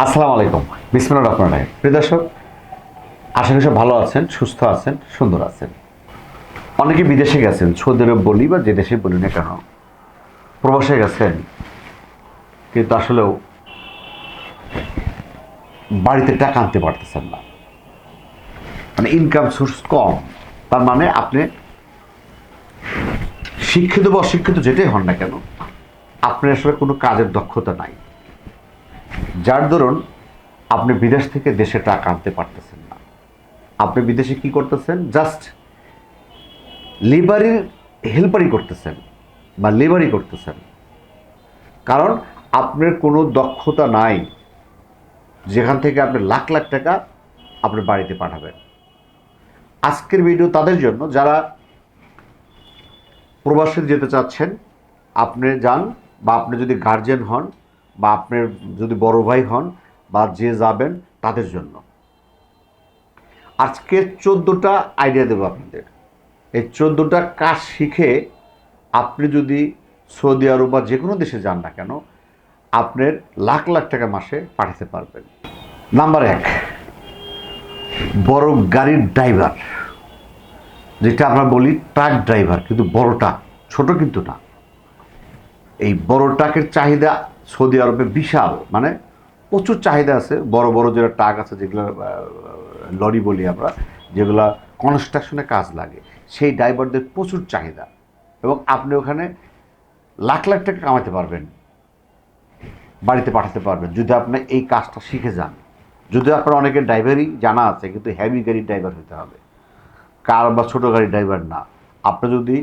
আসসালামু আলাইকুম। বিসমুল্লাহ রহমান রাহিম। প্রিয় দর্শক, আশা করি সব ভালো আছেন, সুস্থ আছেন, সুন্দর আছেন। অনেকে বিদেশে গেছেন, সৌদি আরব বলি বা যে দেশে বলি না কেন, প্রবাসে গেছেন, কিন্তু আসলেও বাড়িতে টাকা আনতে পারতেছেন না। মানে ইনকাম সোর্স কম, তার মানে আপনি শিক্ষিত বা অশিক্ষিত যেটাই হন না কেন, আপনার আসলে কোনো কাজের দক্ষতা নাই। যার দরুন আপনি বিদেশ থেকে দেশে টাকা আনতে পারতেছেন না। আপনি বিদেশে কি করতেছেন? জাস্ট লেবারির হেল্পারি করতেছেন বা লেবারি করতেছেন। কারণ আপনার কোনো দক্ষতা নাই। যেখান থেকে আপনি লাখ লাখ টাকা আপনার বাড়িতে পাঠাবেন। আজকের ভিডিও তাদের জন্য, যারা প্রবাসে যেতে চাচ্ছেন, আপনি যান বা আপনি যদি গার্জেন হন বা আপনার যদি বড় ভাই হন বা যে যাবেন তাদের জন্য। আজকে চোদ্দোটা আইডিয়া দেবো আপনাদের। এই চোদ্দোটা কাজ শিখে আপনি যদি সৌদি আরব বা যে কোনো দেশে যান না কেন, আপনার লাখ লাখ টাকা মাসে পাঠাতে পারবেন। নাম্বার এক বড় গাড়ির ড্রাইভার যেটা আমরা বলি ট্রাক ড্রাইভার কিন্তু বড়টা, ছোট কিন্তু না। এই বড় ট্রাকের চাহিদা সৌদি আরবে বিশাল মানে প্রচুর চাহিদা আছে, বড় বড় যেটা ট্রাক আছে, যেগুলো লরি বলি আমরা, যেগুলো কনস্ট্রাকশনে কাজ লাগে, সেই ড্রাইভারদের প্রচুর চাহিদা। এবং আপনি ওখানে লাখ লাখ টাকা কামাতে পারবেন, বাড়িতে পাঠাতে পারবেন, যদি আপনি এই কাজটা শিখে যান। যদি আপনার অনেকের ড্রাইভারই জানা আছে, কিন্তু হেভি গাড়ির ড্রাইভার হতে হবে। কার বা ছোটো গাড়ির ড্রাইভার না। আপনি যদি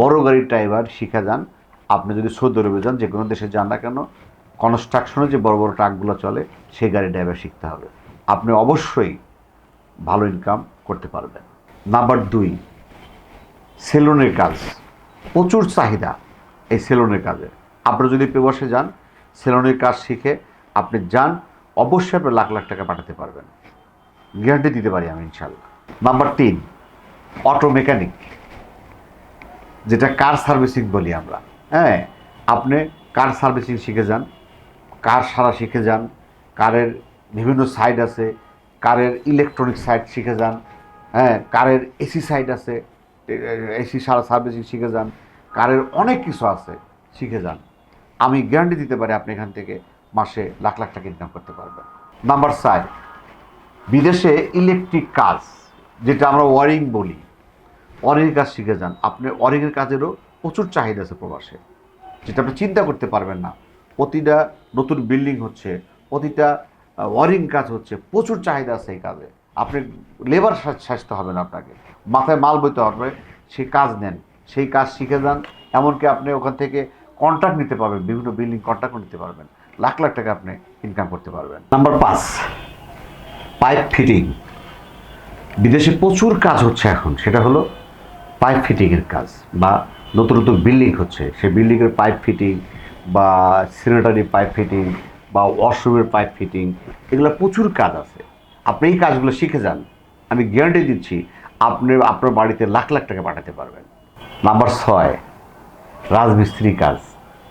বড় গাড়ির ড্রাইভার শিখে যান, আপনি যদি সৌদি আরবে যান যে কোনো দেশে যান না কেন কনস্ট্রাকশনে যে বড় বড় ট্রাকগুলো চলে, সেই গাড়ি ড্রাইভার শিখতে হবে। আপনি অবশ্যই ভালো ইনকাম করতে পারবেন। নাম্বার দুই, সেলুনের কাজ। প্রচুর চাহিদা এই সেলুনের কাজে। আপনি যদি প্রবাসে যান, সেলুনের কাজ শিখে আপনি যান, অবশ্যই আপনি লাখ লাখ টাকা পাঠাতে পারবেন। গ্যারান্টি দিতে পারি আমি ইনশাল্লাহ নাম্বার তিন অটো মেকানিক যেটা কার সার্ভিসিং বলি আমরা। হ্যাঁ আপনি কার সার্ভিসিং শিখে যান কার সারা শিখে যান, কারের বিভিন্ন সাইড আছে, কারের ইলেকট্রনিক সাইড শিখে যান হ্যাঁ কারের এসি সাইড আছে এসি সারা সার্ভিসিং শিখে যান, কারের অনেক কিছু আছে, শিখে যান। আমি গ্যারান্টি দিতে পারি আপনি এখান থেকে মাসে লাখ লাখ টাকা ইনকাম করতে পারবেন। নাম্বার চার বিদেশে ইলেকট্রিক কাজ, যেটা আমরা ওয়ারিং বলি ওয়ারিংয়ের কাজ শিখে যান। আপনি ওয়ারিংয়ের কাজেরও প্রচুর চাহিদা আছে প্রবাসে, যেটা আপনি চিন্তা করতে পারবেন না। প্রতিটা নতুন বিল্ডিং হচ্ছে, প্রতিটা ওয়ারিং কাজ হচ্ছে, প্রচুর চাহিদা আছে এই কাজে। আপনি লেবার সাজতে হবে না আপনাকে। মাথায় মাল বইতে হবে সেই কাজ নেন, সেই কাজ শিখে যান। এমনকি আপনি ওখান থেকে কন্ট্রাক্ট নিতে পারবেন, বিভিন্ন বিল্ডিং কন্ট্রাক্ট নিতে পারবেন। লাখ লাখ টাকা আপনি ইনকাম করতে পারবেন। নাম্বার পাঁচ পাইপ ফিটিং বিদেশে প্রচুর কাজ হচ্ছে এখন। সেটা হলো পাইপ ফিটিংয়ের কাজ বা নতুন নতুন বিল্ডিং হচ্ছে। সেই বিল্ডিংয়ের পাইপ ফিটিং বা সিনেটারি পাইপ ফিটিং বা ওয়াশরুমের পাইপ ফিটিং, এগুলো প্রচুর কাজ আছে। আপনি এই কাজগুলো শিখে যান। আমি গ্যারান্টি দিচ্ছি, আপনি, আপনার বাড়িতে লাখ লাখ টাকা পাঠাতে পারবেন। নাম্বার ছয়, রাজমিস্ত্রি কাজ।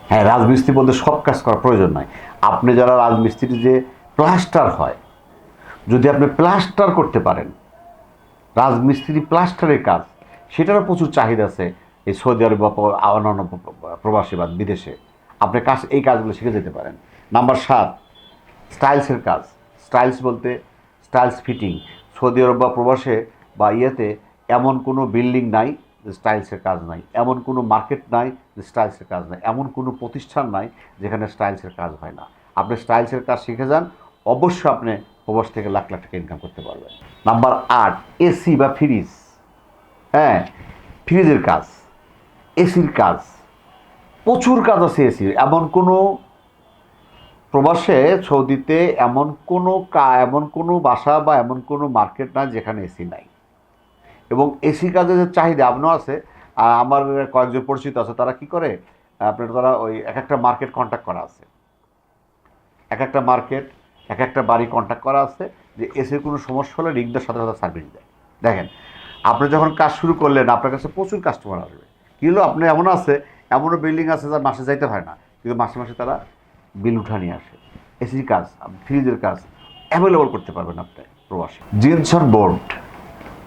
হ্যাঁ রাজমিস্ত্রি বলতে সব কাজ করার প্রয়োজন নয় আপনি যারা রাজমিস্ত্রি যে প্লাস্টার হয়, যদি আপনি প্লাস্টার করতে পারেন, রাজমিস্ত্রি প্লাস্টারের কাজ, সেটারও প্রচুর চাহিদা আছে এই সৌদি আরব বা অন্যান্য প্রবাসী বা বিদেশে। আপনি কাজ, এই কাজগুলো শিখে যেতে পারেন। নাম্বার সাত স্টাইলসের কাজ। স্টাইলস বলতে স্টাইলস ফিটিং সৌদি আরব বা প্রবাসে বা ইয়েতে এমন কোনো বিল্ডিং নাই যে স্টাইলসের কাজ নাই। এমন কোনো মার্কেট নাই যে স্টাইলসের কাজ নাই। এমন কোনো প্রতিষ্ঠান নাই যেখানে স্টাইলসের কাজ হয় না। আপনি স্টাইলসের কাজ শিখে যান, অবশ্যই আপনি প্রবাস থেকে লাখ লাখ টাকা ইনকাম করতে পারবেন। নাম্বার আট এসি বা ফ্রিজ। হ্যাঁ ফ্রিজের কাজ। এসির কাজ। প্রচুর কাজ আছে এসির। এমন কোনো প্রবাসে সৌদিতে এমন কোনো কা, এমন কোনো বাসা বা এমন কোনো মার্কেট না যেখানে এসি নাই। এবং এসি কাজের যে চাহিদা আপনার আছে আমার কয়েকজন পরিচিত আছে, তারা কি করে? আপনার তারা ওই এক একটা মার্কেট কন্ট্যাক্ট করা আছে। এক একটা মার্কেট, এক একটা বাড়ি কন্ট্যাক্ট করা আছে যে এসির কোনো সমস্যা হলে রিংটার সাথে সাথে সার্ভিস দেয়। দেখেন, আপনি যখন কাজ শুরু করলেন, আপনার কাছে প্রচুর কাস্টমার আসবে। কিন্তু আপনি এমন আছে এমনও বিল্ডিং আছে যার মাসে যাইতে হয় না, কিন্তু মাসে মাসে তারা বিল উঠা নিয়ে আসে। এসির কাজ, ফ্রিজের কাজ অ্যাভেলেবল করতে পারবেন আপনি প্রবাসী। জিনসন বোর্ড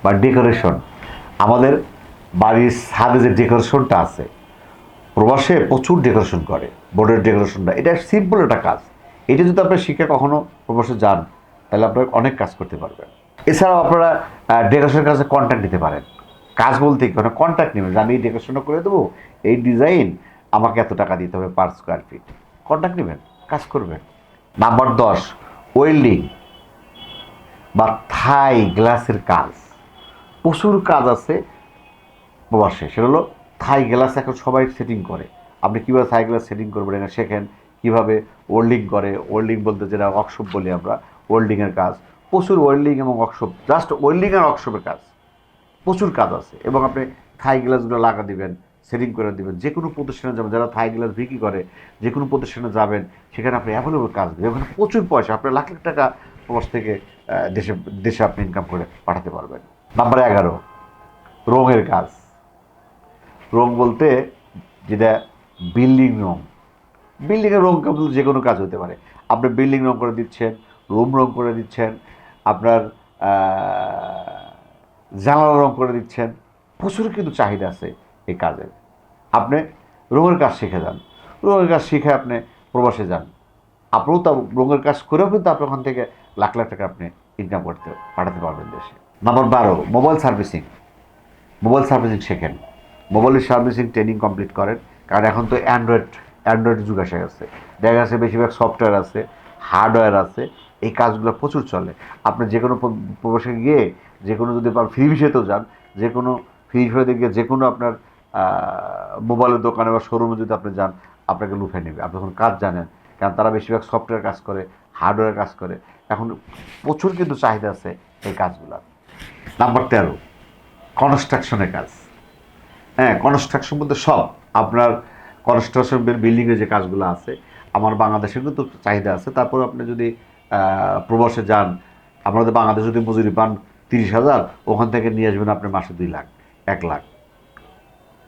বা ডেকোরেশন আমাদের বাড়ির ছাদে যে ডেকোরেশনটা আছে, প্রবাসে প্রচুর ডেকোরেশন করে বোর্ডের ডেকোরেশনটা এটা সিম্পল একটা কাজ। এটা যদি আপনি শিখে কখনো প্রবাসে যান, তাহলে আপনার অনেক কাজ করতে পারবেন। এছাড়াও আপনারা ডেকোরেশনের কাছে কন্ট্যাক্ট নিতে পারেন। কাজ বলতে কি মানে কন্ট্যাক্ট যে আমি এই ডেকোরেশনটা করে দেবো, এই ডিজাইন আমাকে এত টাকা দিতে হবে পার স্কোয়ার ফিট কন্ট্যাক্ট নেবেন, কাজ করবেন। নাম্বার দশ ওয়েল্ডিং বা থাই গ্লাসের কাজ। প্রচুর কাজ আছে প্রবাসে, সেটা হলো থাই গ্লাস এখন সবাই সেটিং করে। আপনি কীভাবে থাই গ্লাস সেটিং করবেন এটা শেখেন, কীভাবে ওয়েল্ডিং করে। ওয়েল্ডিং বলতে যেটা ওয়ার্কশপ বলি আমরা ওয়েল্ডিংয়ের কাজ। প্রচুর ওয়েল্ডিং এবং ওয়ার্কশপ জাস্ট ওয়েল্ডিং আর ওয়ার্কশপের কাজ। প্রচুর কাজ আছে এবং আপনি থাই গ্লাসগুলো লাগা দিবেন, সেটিং করে দিবেন যে কোনো প্রতিষ্ঠানে যাবেন, যারা থাই গ্লাস বিক্রি করে যে কোনো প্রতিষ্ঠানে যাবেন, সেখানে আপনি অ্যাভেলেবল কাজ দেবেন ওখানে প্রচুর পয়সা আপনার লাখ লাখ টাকা প্রবাস থেকে দেশে দেশে আপনি ইনকাম করে পাঠাতে পারবেন। নাম্বার এগারো, রঙের কাজ। রং বলতে যেটা বিল্ডিং রং। বিল্ডিংয়ের রং কিন্তু যে কোনো কাজ হতে পারে। আপনি বিল্ডিং রং করে দিচ্ছেন রুম রং করে দিচ্ছেন, আপনার জানালা রং করে দিচ্ছেন। প্রচুর কিন্তু চাহিদা আছে এই কাজের। আপনি রঙের কাজ শিখে যান। রঙের কাজ শিখে আপনি প্রবাসে যান। আপনিও তা রঙের কাজ করেও কিন্তু আপনি ওখান থেকে লাখ লাখ টাকা আপনি ইনকাম করতে, পাঠাতে পারবেন দেশে। নাম্বার বারো মোবাইল সার্ভিসিং মোবাইল সার্ভিসিং শেখেন। মোবাইলের সার্ভিসিং ট্রেনিং কমপ্লিট করেন। কারণ এখন তো অ্যান্ড্রয়েড অ্যান্ড্রয়েড যুগ এসে গেছে। দেখা যাচ্ছে বেশিরভাগ সফটওয়্যার আছে হার্ডওয়্যার আছে। এই কাজগুলো প্রচুর চলে। আপনি যে কোনো প্র- প্রবাসে গিয়ে যে কোনো যদি আপনার ফ্রি বিষয়তেও যান, যে কোনো ফ্রি বিষয়তে গিয়ে যে কোনো আপনার মোবাইলের দোকানে বা শোরুমে যদি আপনি যান, আপনাকে লুফে নেবে। আপনি যখন কাজ জানেন, কারণ তারা বেশিরভাগ সফটওয়্যার কাজ করে হার্ডওয়্যার কাজ করে। এখন প্রচুর কিন্তু চাহিদা আছে এই কাজগুলোর। নাম্বার তেরো কনস্ট্রাকশনের কাজ। হ্যাঁ কনস্ট্রাকশন বলতে সব। আপনার কনস্ট্রাকশন বিল্ডিংয়ের যে কাজগুলো আছে, আমার বাংলাদেশে কিন্তু চাহিদা আছে। তারপর আপনি যদি প্রবাসে যান আমাদের বাংলাদেশে যদি মজুরি পান তিরিশ হাজার, ওখান থেকে নিয়ে আসবেন আপনি মাসে দুই লাখ, এক লাখ।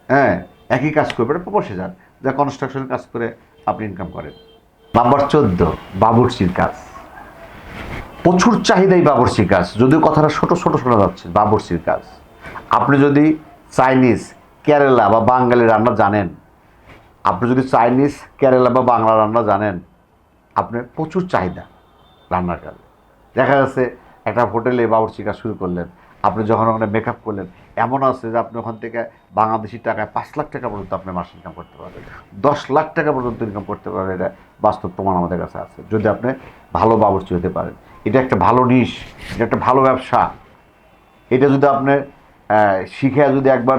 হ্যাঁ একই কাজ করবেন প্রবাসে যান যা কনস্ট্রাকশনের কাজ করে আপনি ইনকাম করেন। নাম্বার চোদ্দ, বাবুর্চির কাজ। প্রচুর চাহিদাই বাবরচির কাজ। যদিও কথাটা ছোট ছোট শোনা যাচ্ছে, বাবরচির কাজ। আপনি যদি চাইনিজ, কেরালা বা বাঙালি রান্না জানেন, আপনি যদি চাইনিজ, কেরালা বা বাংলা রান্না জানেন, আপনার প্রচুর চাহিদা রান্নার কাজে। দেখা যাচ্ছে একটা হোটেলে বাবরচি কাজ শুরু করলেন। আপনি যখন ওখানে মেকআপ করলেন, এমন আছে যে আপনি ওখান থেকে বাংলাদেশি টাকায় পাঁচ লাখ টাকা পর্যন্ত আপনি মাস ইনকাম করতে পারবেন। দশ লাখ টাকা পর্যন্ত ইনকাম করতে পারবেন, এটা বাস্তব প্রমাণ আমাদের কাছে আছে। যদি আপনি ভালো বাবরচি হতে পারেন, এটা একটা ভালো নিশ এটা একটা ভালো ব্যবসা। এটা যদি আপনি শিখে যদি একবার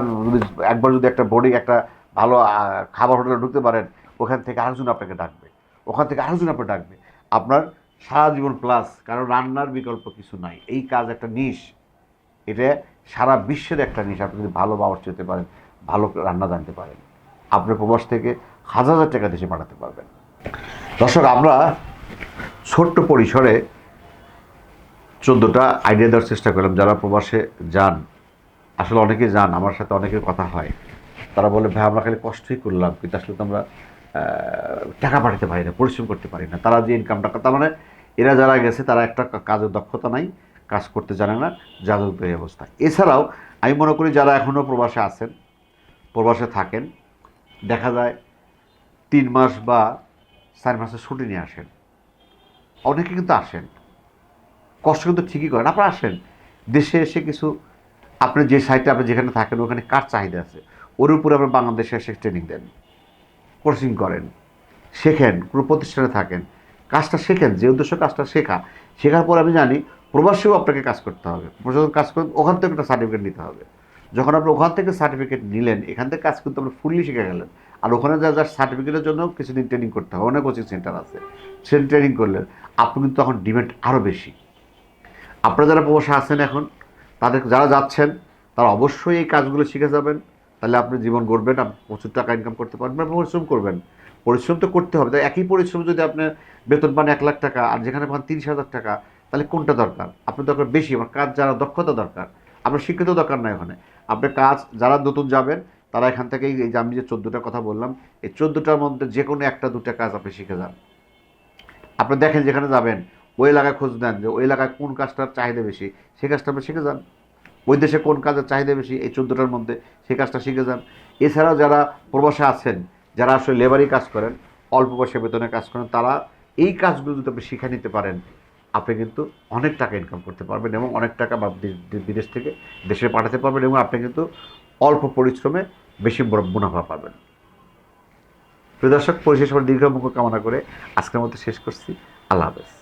একবার যদি একটা বোর্ডিং একটা ভালো খাবার হোটেলে ঢুকতে পারেন, ওখান থেকে আরেকজন আপনাকে ডাকবে। ওখান থেকে আরেকজন আপনাকে ডাকবে। আপনার সারা জীবন প্লাস কারণ রান্নার বিকল্প কিছু নাই। এই কাজ একটা নিশ এটা সারা বিশ্বের একটা নিশ আপনি যদি ভালো বাবরচি হতে পারেন, ভালো রান্না জানতে পারেন। আপনার প্রবাস থেকে হাজার হাজার টাকা দেশে পাঠাতে পারবেন। দর্শক, আমরা ছোট্ট পরিসরে চোদ্দোটা আইডিয়া দেওয়ার চেষ্টা করলাম। যারা প্রবাসে যান, আসলে অনেকে যান, আমার সাথে অনেকের কথা হয়। তারা বলে, ভাই, আমরা খালি কষ্টই করলাম, কিন্তু আসলে তো আমরা টাকা পাঠাতে পারি না, পরিশ্রম করতে পারি না। তারা যে ইনকামটা তার মানে এরা যারা গেছে, তারা একটা কাজের দক্ষতা নাই, কাজ করতে জানে না তো এই অবস্থা। এছাড়াও, আমি মনে করি যারা এখনও প্রবাসে আছেন, প্রবাসে থাকেন, দেখা যায় তিন মাস বা চার মাসের ছুটি নিয়ে আসেন। অনেকে কিন্তু আসেন। কষ্ট কিন্তু ঠিকই করেন। আপনারা আসেন। দেশে এসে কিছু, আপনি যে সাইটে আপনি যেখানে থাকেন, ওখানে কার চাহিদা আছে? ওর উপরে আপনি বাংলাদেশে এসে ট্রেনিং দেন কোর্সিং করেন, শেখেন, কোনো প্রতিষ্ঠানে থাকেন। কাজটা শেখেন, যে উদ্দেশ্য কাজটা শেখা, শেখার পর আমি জানি প্রবাসেও আপনাকে কাজ করতে হবে। যখন কাজ করেন, ওখান থেকে একটা সার্টিফিকেট নিতে হবে। যখন আপনি ওখান থেকে সার্টিফিকেট নিলেন, এখান থেকে কাজ করতে আপনি ফুললি শিখে গেলেন। আর ওখানে যা যা সার্টিফিকেটের জন্য কিছুদিন ট্রেনিং করতে হবে, অনেক কোচিং সেন্টার আছে। সে ট্রেনিং করলেন, আপনি কিন্তু তখন ডিমান্ড আরও বেশি। আপনারা যারা প্রবাসে আছেন এখন, তাদের যারা যাচ্ছেন, তারা অবশ্যই এই কাজগুলো শিখে যাবেন। তাহলে আপনি জীবন গড়বেন, আপনি প্রচুর টাকা ইনকাম করতে পারবেন পরিশ্রম করবেন। পরিশ্রম তো করতে হবে। তাই একই পরিশ্রম যদি আপনি বেতন পান এক লাখ টাকা আর যেখানে পান তিরিশ হাজার টাকা, তাহলে কোনটা দরকার? আপনার দরকার বেশি, আমার কাজ যারা দক্ষতা দরকার। আপনার শিক্ষিত দরকার নাই ওখানে আপনার কাজ, যারা নতুন যাবেন, তারা এখান থেকে এই যে আমি যে চোদ্দোটা কথা বললাম, এই চোদ্দোটার মধ্যে যে কোনো একটা, দুটা কাজ আপনি শিখে যান। আপনি দেখেন যেখানে যাবেন, ওই এলাকায় খোঁজ নেন যে ওই এলাকায় কোন কাজটার চাহিদা বেশি, সেই কাজটা আপনি শিখে যান। ওই দেশে কোন কাজের চাহিদা বেশি, এই চোদ্দোটার মধ্যে সেই কাজটা শিখে যান। এছাড়াও যারা প্রবাসে আছেন যারা আসলে লেবারি কাজ করেন, অল্প পয়সা বেতনে কাজ করেন, তারা এই কাজগুলো যদি আপনি শিখে নিতে পারেন, আপনি কিন্তু অনেক টাকা ইনকাম করতে পারবেন এবং অনেক টাকা বি- বিদেশ থেকে দেশে পাঠাতে পারবেন এবং আপনি কিন্তু অল্প পরিশ্রমে বেশি মুনাফা পাবেন। প্রিয় দর্শক, পরিশেষ দীর্ঘ মুখ কামনা করে আজকের মতো শেষ করছি। আল্লাহ হাফেজ।